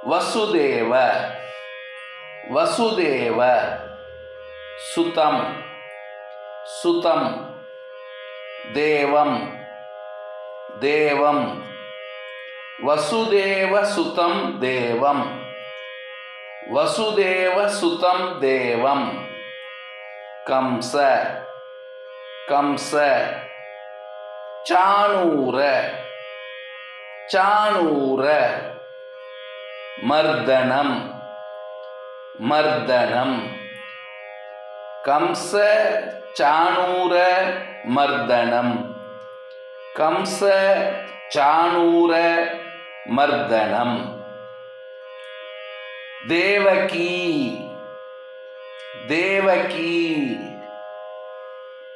வசுதேவ வசுதேவ சுதம் சுதம் தேவம் தேவம் வசுதேவ சுதம் தேவம் வசுதேவ சுதம் தேவம் கம்ச கம்ச சானூர சானூர மர்தனம். மர்தனம். கம்ச சாணூர மர்தனம். கம்ச சாணூர மர்தனம். தேவகி. தேவகி.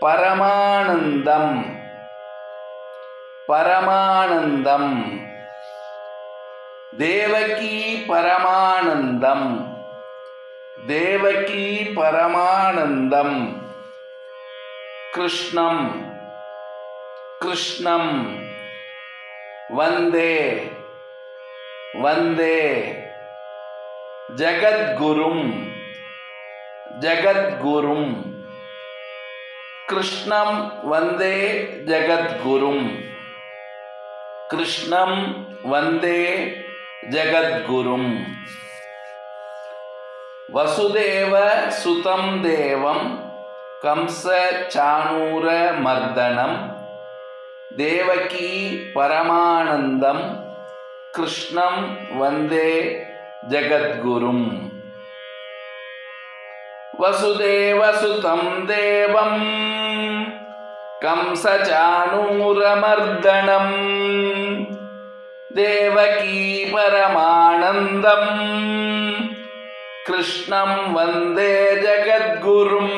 பரமானந்தம். பரமானந்தம். தேவகி பரமானந்தம். தேவகி பரமானந்தம். கிருஷ்ணம். கிருஷ்ணம். வந்தே. வந்தே. ஜகத்குரும். ஜகத்குரும். கிருஷ்ணம் வந்தே ஜகத்குரும். கிருஷ்ணம் வந்தே ஜகத்குரும். வசுதேவ சுதம் தேவம் கம்ச சாணூர மர்தனம் தேவகி பரமானந்தம் கிருஷ்ணம் வந்தே ஜகத்குரும். வசுதேவ சுதம் தேவம் देवकी परमानन्दम्। कृष्णं वन्दे जगद्गुरुम्।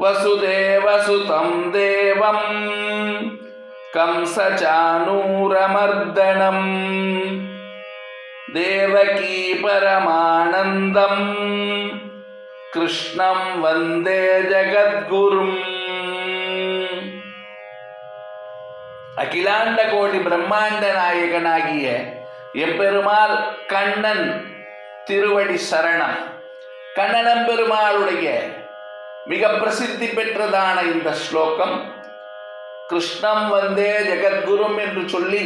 वसुदेवसुतं देवम् कंसचानूरमर्दनम् देवकी परमानन्दम्। कृष्णं वन्दे जगद्गुरुम्। அகிலாண்ட கோடி பிரம்மாண்ட நாயகனாகிய எம்பெருமாள் கண்ணன் திருவடி சரணம். கண்ணனம் பெருமாளுடைய மிக பிரசித்தி பெற்றதான இந்த ஸ்லோகம் கிருஷ்ணம் வந்தே ஜெகத்குரும் என்று சொல்லி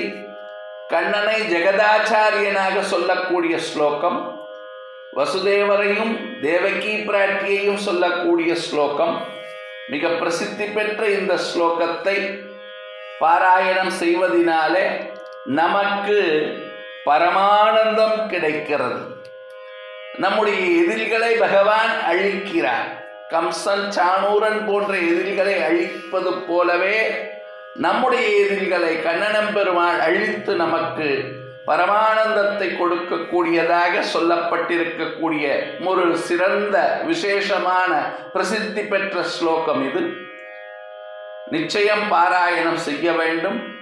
கண்ணனை ஜெகதாச்சாரியனாக சொல்லக்கூடிய ஸ்லோகம் வசுதேவரையும் தேவகி பிராட்டியையும் சொல்லக்கூடிய ஸ்லோகம் மிக பிரசித்தி பெற்ற இந்த ஸ்லோகத்தை பாராயணம் செய்வதினாலே நமக்கு பரமானந்தம் கிடைக்கிறது. நம்முடைய எதிரிகளை பகவான் அழிக்கிறார். கம்சன் சாணூரன் போன்ற எதிரிகளை அழிப்பது போலவே நம்முடைய எதிரிகளை கண்ணனம் பெருமாள் அழித்து நமக்கு பரமானந்தத்தை கொடுக்கக்கூடியதாக சொல்லப்பட்டிருக்கக்கூடிய ஒரு சிறந்த விசேஷமான பிரசித்தி பெற்ற ஸ்லோகம் இது. நிச்சயம் பாராயணம் செய்ய வேண்டும்.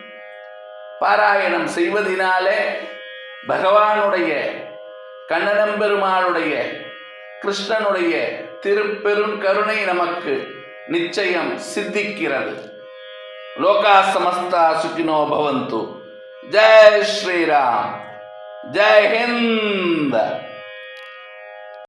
பாராயணம் செய்வதினாலே பகவானுடைய கண்ணனம்பெருமானுடைய கிருஷ்ணனுடைய திருப்பெரும் கருணை நமக்கு நிச்சயம் சித்திக்கிறது. லோகா சமஸ்தா சுகினோ பவந்து. ஜெய் ஸ்ரீராம். ஜெய் ஹிந்த்.